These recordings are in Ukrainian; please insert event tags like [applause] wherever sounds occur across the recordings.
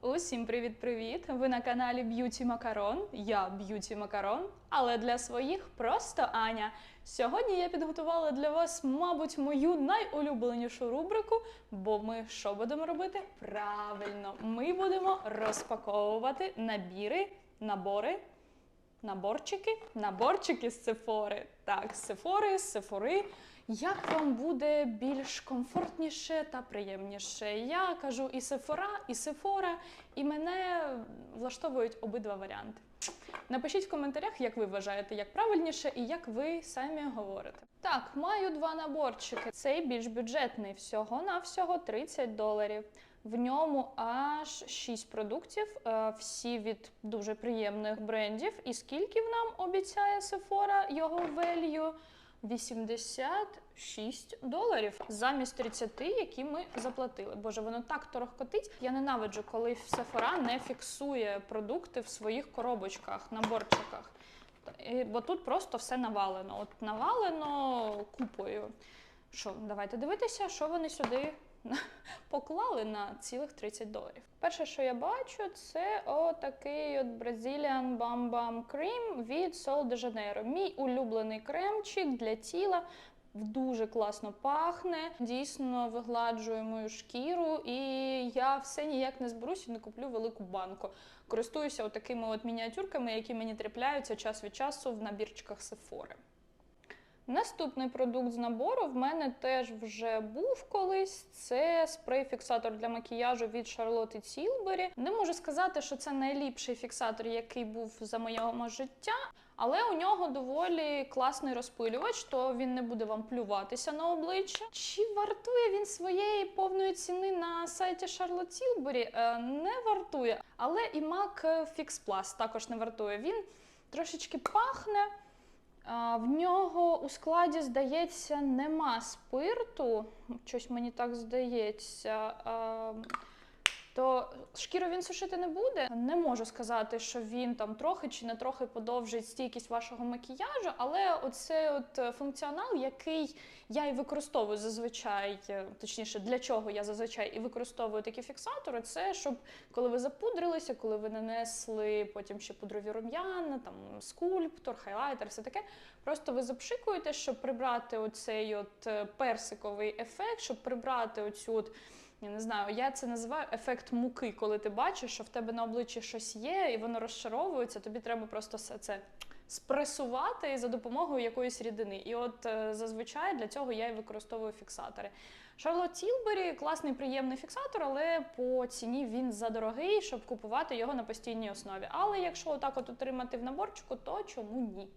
Усім привіт-привіт! Ви на каналі Б'юті Макарон. Я Б'юті Макарон, але для своїх просто Аня. Сьогодні я підготувала для вас, мабуть, мою найулюбленішу рубрику, бо ми що будемо робити? Правильно, ми будемо розпаковувати набіри, набори, наборчики, наборчики з Сефори. Так, Сефори, Сефори. Як вам буде більш комфортніше та приємніше? Я кажу і Сефора, і Сефора, і мене влаштовують обидва варіанти. Напишіть в коментарях, як ви вважаєте, як правильніше і як ви самі говорите. Так, маю два наборчики. Цей більш бюджетний, всього на всього 30 доларів. В ньому аж 6 продуктів, е, всі від дуже приємних брендів. І скільки нам обіцяє Sephora його value? 86 доларів замість 30, які ми заплатили. Боже, воно так торохкотить. Я ненавиджу, коли Sephora не фіксує продукти в своїх коробочках, наборчиках. Бо тут просто все навалено. От навалено купою. Що, давайте дивитися, що вони сюди [laughs] поклали на цілих 30 доларів. Перше, що я бачу, це отакий от Brazilian Bam Bam Cream від Sol de Janeiro. Мій улюблений кремчик для тіла. Дуже класно пахне, дійсно вигладжує мою шкіру, і я все ніяк не зберусь і не куплю велику банку. Користуюся отакими от мініатюрками, які мені трапляються час від часу в набірчиках Sephora. Наступний продукт з набору в мене теж вже був колись. Це спрей-фіксатор для макіяжу від Шарлотти Тілбері. Не можу сказати, що це найліпший фіксатор, який був за моєго життя, але у нього доволі класний розпилювач, то він не буде вам плюватися на обличчя. Чи вартує він своєї повної ціни на сайті Шарлот Тілбері? Не вартує. Але і MAC Fix Plus також не вартує. Він трошечки пахне. В нього у складі, здається, нема спирту. Щось мені так здається. То шкіру він сушити не буде. Не можу сказати, що він там трохи чи не трохи подовжить стійкість вашого макіяжу, але оце от е, функціонал, який я і використовую зазвичай, е, точніше, для чого я зазвичай і використовую такі фіксатори, це щоб коли ви запудрилися, коли ви нанесли потім ще пудрові рум'яна, там скульптор, хайлайтер, все таке. Просто ви запшикуєте, щоб прибрати оцей от е, персиковий ефект, щоб прибрати оцю от. Я не знаю, я це називаю ефект муки, коли ти бачиш, що в тебе на обличчі щось є, і воно розшаровується. Тобі треба просто все це спресувати за допомогою якоїсь рідини. І от е, зазвичай для цього я і використовую фіксатори. Шарлот Тілбері класний приємний фіксатор, але по ціні він задорогий, щоб купувати його на постійній основі. Але якщо отак от отримати в наборчику, то чому ні?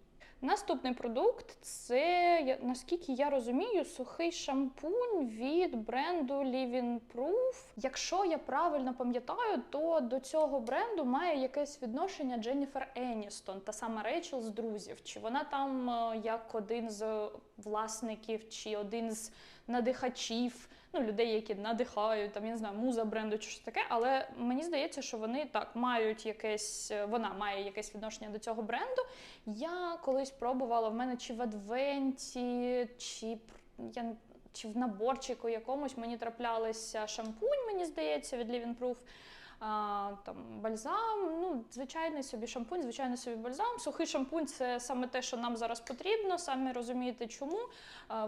Наступний продукт це, наскільки я розумію, сухий шампунь від бренду Living Proof. Якщо я правильно пам'ятаю, то до цього бренду має якесь відношення Дженніфер Еністон, та сама Рейчел з друзів. Чи вона там е, як один з власників, чи один з надихачів, ну людей, які надихають, там я не знаю, муза бренду чи щось таке. Але мені здається, що вони так мають якесь, е, вона має якесь відношення до цього бренду. Я колись пробувала в мене чи в адвенті, чи я чи в наборчику якомусь мені траплялися шампунь, мені здається, від Living Proof. Там бальзам, ну звичайний собі шампунь, звичайний собі бальзам. Сухий шампунь це саме те, що нам зараз потрібно. Самі розумієте, чому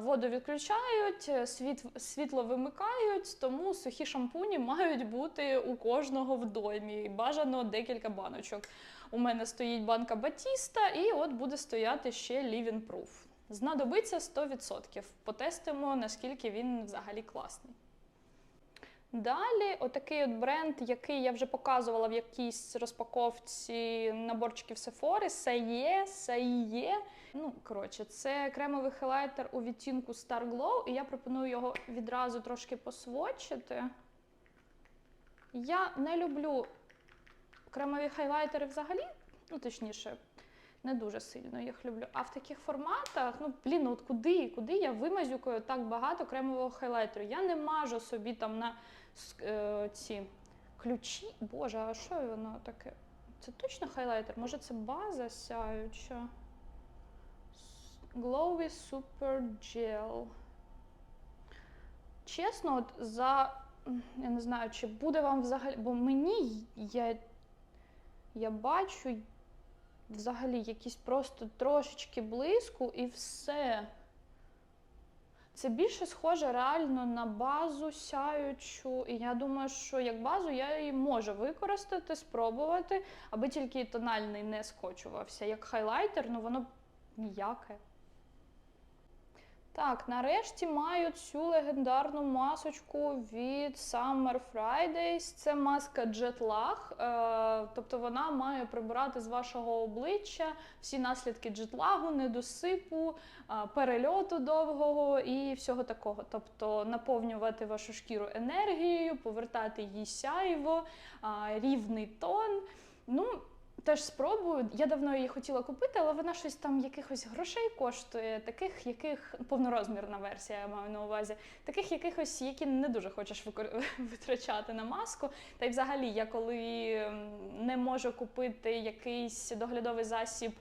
воду відключають, світ, світло вимикають, тому сухі шампуні мають бути у кожного в домі. Бажано декілька баночок. У мене стоїть банка Батіста, і от буде стояти ще Living Proof. Знадобиться 100%. Потестимо, наскільки він взагалі класний. Далі, отакий от бренд, який я вже показувала в якійсь розпаковці наборчиків Sephora, Сає, Сає. Ну, коротше, це кремовий хайлайтер у відтінку Star Glow, і я пропоную його відразу трошки посвочити. Я не люблю кремові хайлайтери взагалі, ну точніше, не дуже сильно їх люблю. А в таких форматах, ну блін, от куди, куди я вимазюкаю так багато кремового хайлайтеру? Я не мажу собі там на е, ці ключі. Боже, а що воно таке? Це точно хайлайтер? Може це база сяюча? Glowy Super Gel. Чесно, от за я не знаю, чи буде вам взагалі. Бо мені я, я бачу взагалі якісь просто трошечки блиску і все. Це більше схоже реально на базу сяючу. І я думаю, що як базу я її можу використати, спробувати, аби тільки тональний не скочувався. Як хайлайтер, ну воно м'яке. Так, нарешті маю цю легендарну масочку від Summer Fridays. Це маска е, тобто вона має прибирати з вашого обличчя всі наслідки джетлагу, недосипу, е, перельоту довгого і всього такого. Тобто наповнювати вашу шкіру енергією, повертати їй сяйво, е, рівний тон. Ну, Теж спробую. Я давно її хотіла купити, але вона щось там якихось грошей коштує, таких, яких повнорозмірна версія, я маю на увазі, таких якихось, які не дуже хочеш [laughs] витрачати на маску. Та й взагалі, я коли не можу купити якийсь доглядовий засіб.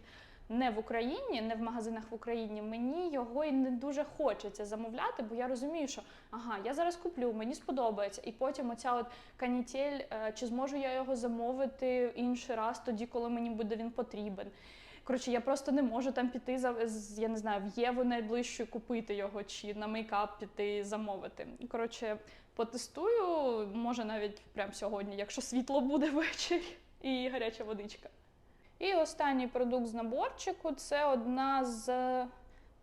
Не в Україні, не в магазинах в Україні, мені його і не дуже хочеться замовляти, бо я розумію, що ага, я зараз куплю, мені сподобається, і потім оця от канітель, е, чи зможу я його замовити інший раз, тоді, коли мені буде він потрібен. Коротше, я просто не можу там піти за я не знаю, в Єву найближчу купити його, чи на мейкап піти замовити. Коротше, потестую, може навіть прямо сьогодні, якщо світло буде [laughs] ввечері і гаряча водичка. І останній продукт з наборчику це одна з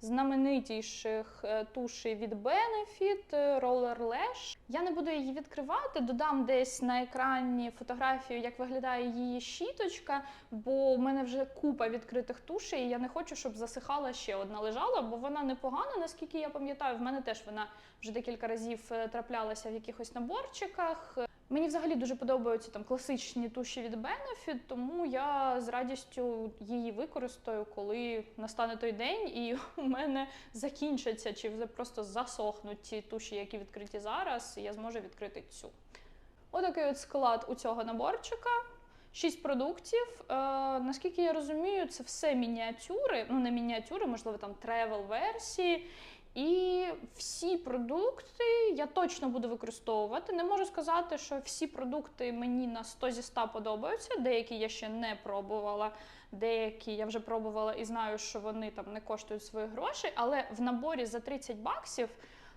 знаменитіших е, тушей від Benefit е, Roller Lash. Я не буду її відкривати, додам десь на екрані фотографію, як виглядає її щіточка, бо в мене вже купа відкритих тушей, і я не хочу, щоб засихала ще одна лежала, бо вона непогана, наскільки я пам'ятаю. В мене теж вона вже декілька разів е, траплялася в якихось наборчиках. Мені взагалі дуже подобаються там класичні туші від Benefit, тому я з радістю її використаю, коли настане той день, і [laughs] у мене закінчаться чи вже просто засохнуть ті туші, які відкриті зараз, і я зможу відкрити цю. Отакий от склад у цього наборчика. Шість продуктів. Е, наскільки я розумію, це все мініатюри, ну не мініатюри, можливо, там тревел версії. І всі продукти я точно буду використовувати. Не можу сказати, що всі продукти мені на 100 зі 100 подобаються. Деякі я ще не пробувала, деякі я вже пробувала і знаю, що вони там не коштують свої гроші. Але в наборі за 30 баксів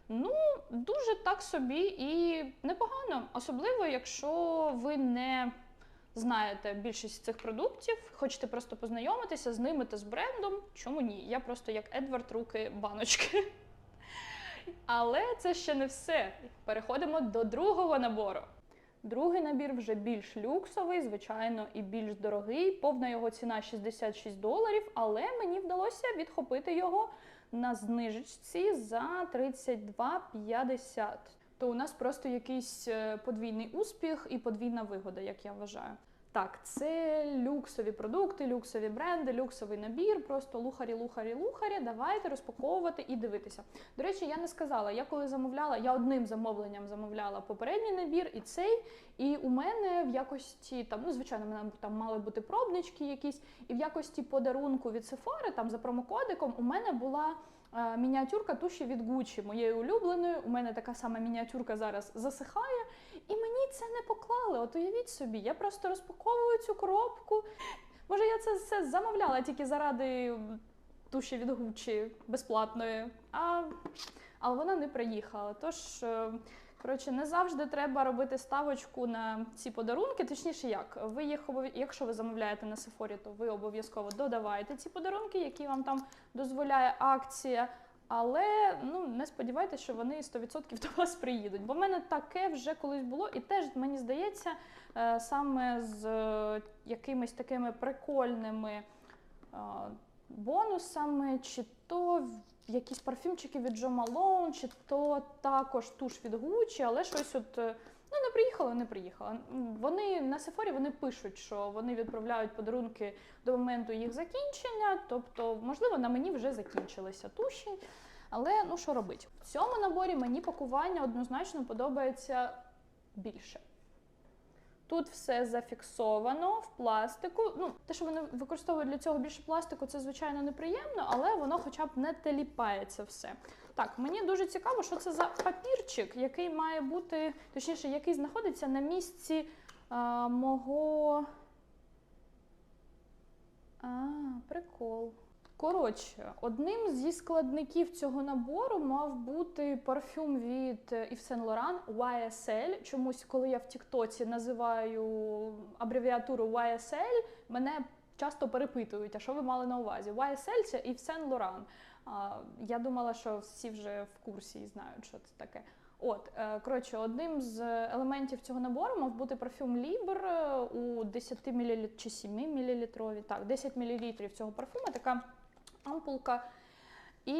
ну дуже так собі і непогано. Особливо, якщо ви не знаєте більшість цих продуктів, хочете просто познайомитися з ними та з брендом. Чому ні? Я просто як Едвард руки баночки. Але це ще не все. Переходимо до другого набору. Другий набір вже більш люксовий, звичайно, і більш дорогий. Повна його ціна 66 доларів, але мені вдалося відхопити його на знижечці за 32,50. То у нас просто якийсь е, подвійний успіх і подвійна вигода, як я вважаю. Так, це люксові продукти, люксові бренди, люксовий набір, просто лухарі, лухарі, лухарі. Давайте розпаковувати і дивитися. До речі, я не сказала, я коли замовляла, я одним замовленням замовляла попередній набір і цей. І у мене в якості там, ну звичайно, мене там мали бути пробнички якісь, і в якості подарунку від Sephora, там за промокодиком, у мене була. е, Мініатюрка туші від Gucci, моєї улюбленої. У мене така сама мініатюрка зараз засихає, і мені це не поклали. От уявіть собі, я просто розпаковую цю коробку. Може, я це все замовляла тільки заради туші від Gucci безплатної, а, але вона не приїхала. Тож, е, коротше, не завжди треба робити ставочку на ці подарунки. Точніше, як ви їх обов... якщо ви замовляєте на Sephora, то ви обов'язково додавайте ці подарунки, які вам там дозволяє акція. Але ну не сподівайтеся, що вони 100% до вас приїдуть. Бо в мене таке вже колись було, і теж мені здається, е, саме з е, якимись такими прикольними е, бонусами, чи то якісь парфюмчики від Джо Малон, чи то також туш від Gucci, але щось от. Ну, не приїхала, не приїхала. Вони на Сефорі вони пишуть, що вони відправляють подарунки до моменту їх закінчення. Тобто, можливо, на мені вже закінчилися туші. Але ну що робити? В цьому наборі мені пакування однозначно подобається більше. Тут все зафіксовано в пластику. Ну, те, що вони використовують для цього більше пластику, це звичайно неприємно, але воно хоча б не теліпається все. Так, мені дуже цікаво, що це за папірчик, який має бути, точніше, який знаходиться на місці а, мого. А, прикол. Коротше, одним зі складників цього набору мав бути парфюм від Yves Saint Laurent YSL. Чомусь, коли я в Тіктоці називаю абревіатуру YSL, мене часто перепитують, а що ви мали на увазі? YSL це Yves Saint Laurent. Я думала, що всі вже в курсі і знають, що це таке. От, е, коротше, одним з елементів цього набору мав бути парфюм Libre е, у 10 мл чи 7 мл. Так, 10 мл цього парфюму, така ампулка. І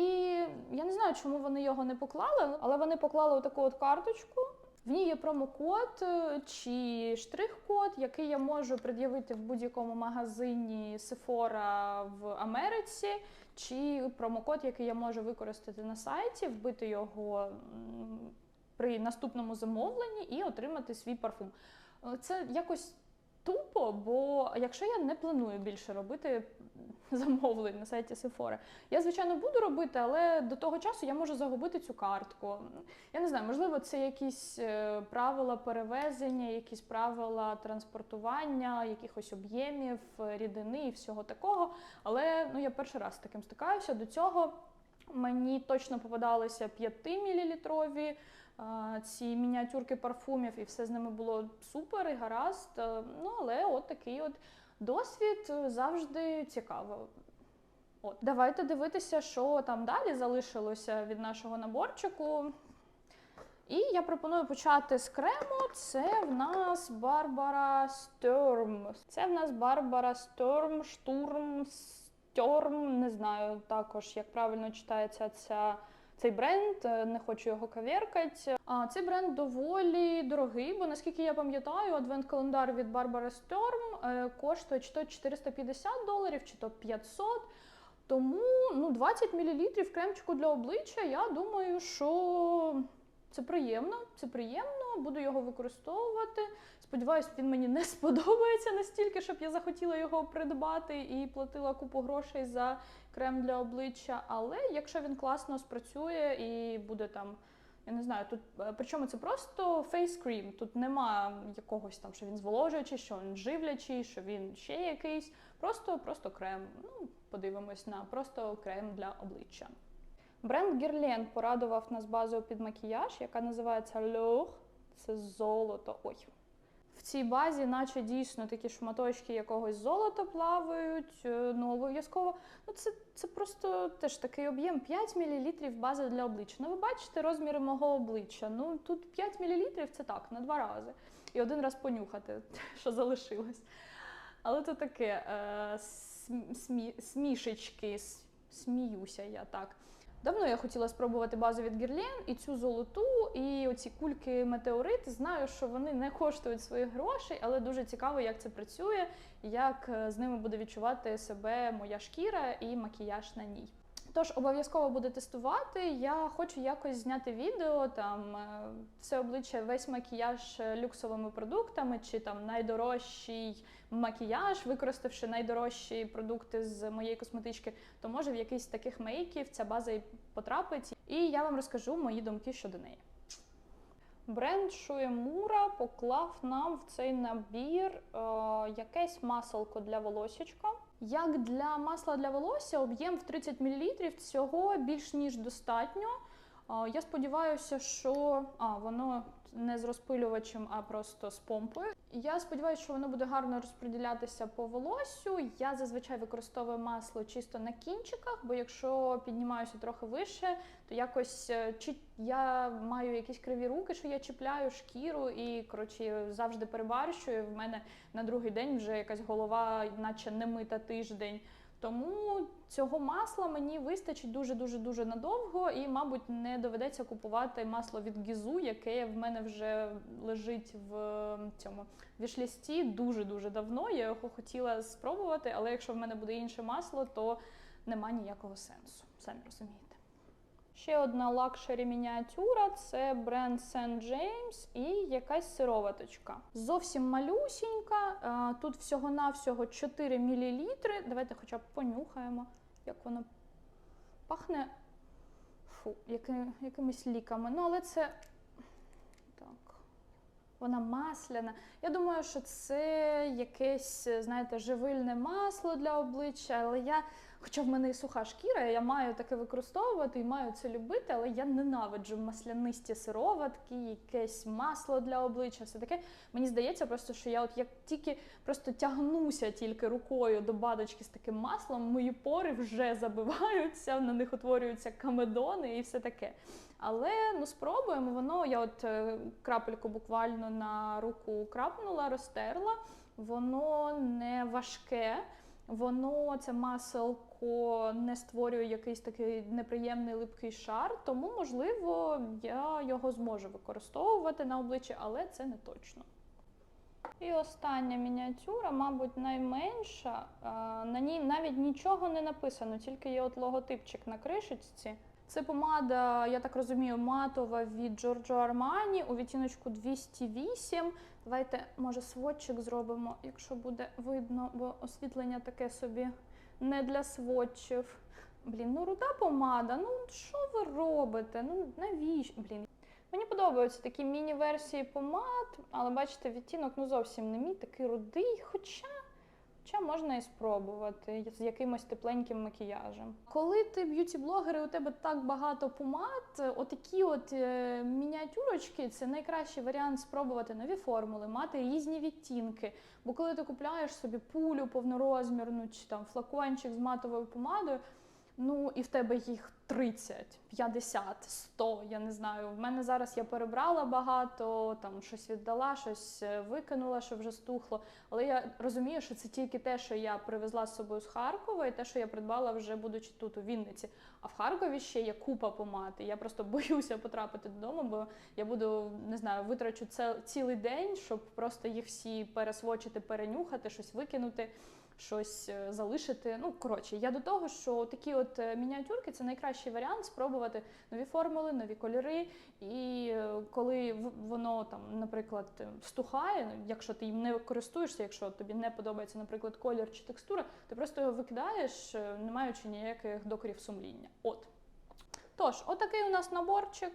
я не знаю, чому вони його не поклали, але вони поклали таку от карточку. В ній є промокод е, чи штрих-код, який я можу пред'явити в будь-якому магазині Sephora в Америці, чи промокод, який я можу використати на сайті, вбити його при наступному замовленні і отримати свій парфум. Е, Це якось тупо, бо якщо я не планую більше робити [laughs] замовлень на сайті Sephora, я звичайно буду робити, але до того часу я можу загубити цю картку. Я не знаю, можливо, це якісь е, правила перевезення, якісь правила транспортування, якихось об'ємів, рідини і всього такого. Але ну я перший раз з таким стикаюся. До цього мені точно попадалися 5-мл ці мініатюрки парфумів, і все з ними було супер і гаразд. Е, Ну але от такий от досвід е, завжди цікаво. От, давайте дивитися, що там далі залишилося від нашого наборчику. І я пропоную почати з крему. Це в нас Барбара Стерм. Це в нас Барбара Стерм, Штурм, Стерм. Не знаю також, як правильно читається ця. Цей бренд, е, не хочу його каверкати. А цей бренд доволі дорогий, бо наскільки я пам'ятаю, адвент-календар від Barbara Sturm е, коштує чи то 450 доларів, чи то 500. Тому ну, 20 мл кремчику для обличчя, я думаю, що це приємно, це приємно, буду його використовувати. Сподіваюсь, він мені не [laughs] сподобається настільки, щоб я захотіла його придбати і платила купу грошей за крем для обличчя. Але якщо він класно спрацює і буде там. Я не знаю, тут е, причому це просто cream. Тут нема якогось там, що він зволожуючий, що він живлячий, що він ще якийсь. Просто, просто крем. Ну, подивимось на просто крем для обличчя. Бренд Guerlain порадував нас базою під макіяж, яка називається L'Or. Це золото. Ой. В цій базі, наче дійсно такі шматочки якогось золота плавають. е, Ну, обов'язково. Ну, це, це просто теж такий об'єм 5 мл бази для обличчя. Ну, ви бачите розміри мого обличчя. Ну, тут 5 мл це так, на два рази. І один раз понюхати, [laughs] що залишилось. Але то таке е, смі, смі, смішечки, сміюся я так. Давно я хотіла спробувати базу від Герлен і цю золоту, і оці кульки метеорит. Знаю, що вони не коштують своїх грошей, але дуже цікаво, як це працює, як е, з ними буде відчувати себе моя шкіра і макіяж на ній. Тож обов'язково буду тестувати. Я хочу якось зняти відео, там е, все обличчя, весь макіяж люксовими продуктами, чи там найдорожчий макіяж, використавши найдорожчі продукти з моєї косметички, то може в якийсь таких мейків ця база і потрапить. І я вам розкажу мої думки щодо неї. Бренд Шуемура поклав нам в цей набір е, якесь маселко для волосічка. Як для масла для волосся, об'єм в 30 мл цього більш ніж достатньо. Я сподіваюся, що а, воно не з розпилювачем, а просто з помпою. Я сподіваюся, що воно буде гарно розподілятися по волосю. Я зазвичай використовую масло чисто на кінчиках, бо якщо піднімаюся трохи вище, то якось е, чи я маю якісь криві руки, що я чіпляю шкіру і коротше завжди перебарщую. В мене на другий день вже якась голова, наче не мита тиждень. Тому цього масла мені вистачить дуже дуже надовго, і, мабуть, не доведеться купувати масло від Гізу, яке в мене вже лежить в цьому вішлісті дуже дуже давно. Я його хотіла спробувати, але якщо в мене буде інше масло, то нема ніякого сенсу. Самі розумієте. Ще одна лакшері мініатюра це бренд St. James і якась сироваточка. Зовсім малюсінька. Тут всього-навсього 4 мл. Давайте хоча б понюхаємо, як воно пахне фу, яки, якимись ліками. Ну, але це так. Вона масляна. Я думаю, що це якесь, знаєте, живильне масло для обличчя, але я, хоча в мене і суха шкіра, я маю таке використовувати і маю це любити, але я ненавиджу маслянисті сироватки, якесь масло для обличчя, все таке. Мені здається, просто що я от як тільки просто тягнуся тільки рукою до баночки з таким маслом, мої пори вже забиваються, на них утворюються камедони і все таке. Але ну спробуємо. Воно я от е, крапельку буквально на руку крапнула, розтерла. Воно не важке, воно це маселко не створює якийсь такий неприємний липкий шар, тому можливо я його зможу використовувати на обличчі, але це не точно. І остання мініатюра, мабуть, найменша. На ній навіть нічого не написано, тільки є от логотипчик на кришечці. Це помада, я так розумію, матова від Giorgio Armani у відтіночку 208. Давайте, може, сводчик зробимо, якщо буде видно, бо освітлення таке собі не для сводчів. Блін, ну руда помада. Ну що ви робите? Ну навіщо? Блін. Мені подобаються такі міні-версії помад, але бачите, відтінок ну зовсім не мій, такий рудий, хоча. Хоча можна і спробувати з якимось тепленьким макіяжем. Коли ти б'юті-блогер у тебе так багато помад, отакі от е, мініатюрочки це найкращий варіант спробувати нові формули, мати різні відтінки. Бо коли ти купляєш собі пулю повнорозмірну чи там флакончик з матовою помадою, ну і в тебе їх 30, 50, 100, я не знаю. В мене зараз я перебрала багато, там щось віддала, щось е, викинула, що вже стухло. Але я розумію, що це тільки те, що я привезла з собою з Харкова, і те, що я придбала вже будучи тут у Вінниці. А в Харкові ще є купа помад. і Я просто [laughs] боюся потрапити додому, бо я буду не знаю, витрачу цілий день, щоб просто їх всі пересвочити, перенюхати, щось викинути. Щось е, залишити. Ну коротше, я до того, що такі от е, мініатюрки це найкращий варіант спробувати нові формули, нові кольори. І е, коли воно там, наприклад, стухає, якщо ти їм не користуєшся, якщо тобі не подобається, наприклад, колір чи текстура, ти просто його викидаєш, не маючи ніяких докорів сумління. От. Тож, отакий у нас наборчик.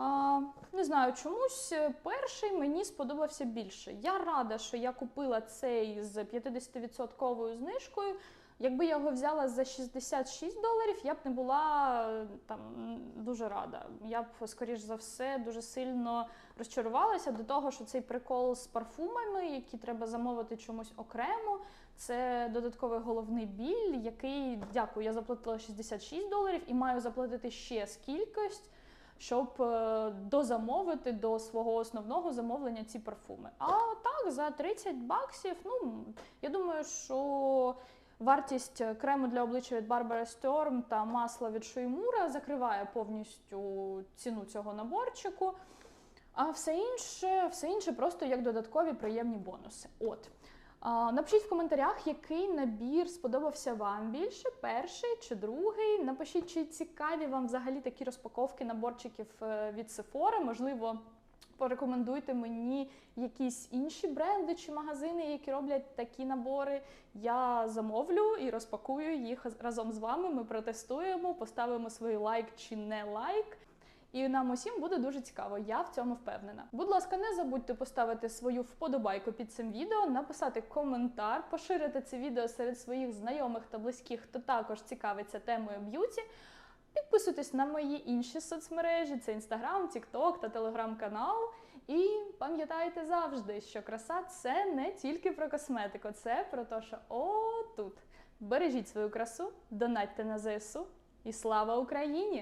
А, не знаю, чомусь е, перший мені сподобався більше. Я рада, що я купила цей з 50% знижкою. Якби я його взяла за 66 доларів, я б не була е, там дуже рада. Я б, скоріш за все, дуже сильно розчарувалася до того, що цей прикол з парфумами, які треба замовити чомусь окремо, це додатковий головний біль, який, дякую, я заплатила 66 доларів і маю заплатити ще скількось, щоб е, дозамовити до свого основного замовлення ці парфуми. А так, за 30 баксів, ну я думаю, що вартість крему для обличчя від Barbara Sturm та масла від Шуймура закриває повністю ціну цього наборчику. А все інше, все інше просто як додаткові приємні бонуси. От. Напишіть в коментарях, який набір сподобався вам більше, перший чи другий. Напишіть, чи цікаві вам взагалі такі розпаковки наборчиків е, від Sephora. Можливо, порекомендуйте мені якісь інші бренди чи магазини, які роблять такі набори. Я замовлю і розпакую їх разом з вами. Ми протестуємо, поставимо свій лайк чи не лайк. І нам усім буде дуже цікаво, я в цьому впевнена. Будь ласка, не забудьте поставити свою вподобайку під цим відео, написати коментар, поширити це відео серед своїх знайомих та близьких, хто також цікавиться темою б'юті. Підписуйтесь на мої інші соцмережі: це Інстаграм, Тікток та Телеграм-канал. І пам'ятайте завжди, що краса це не тільки про косметику, це про те, що отут. Бережіть свою красу, донатьте на ЗСУ і слава Україні!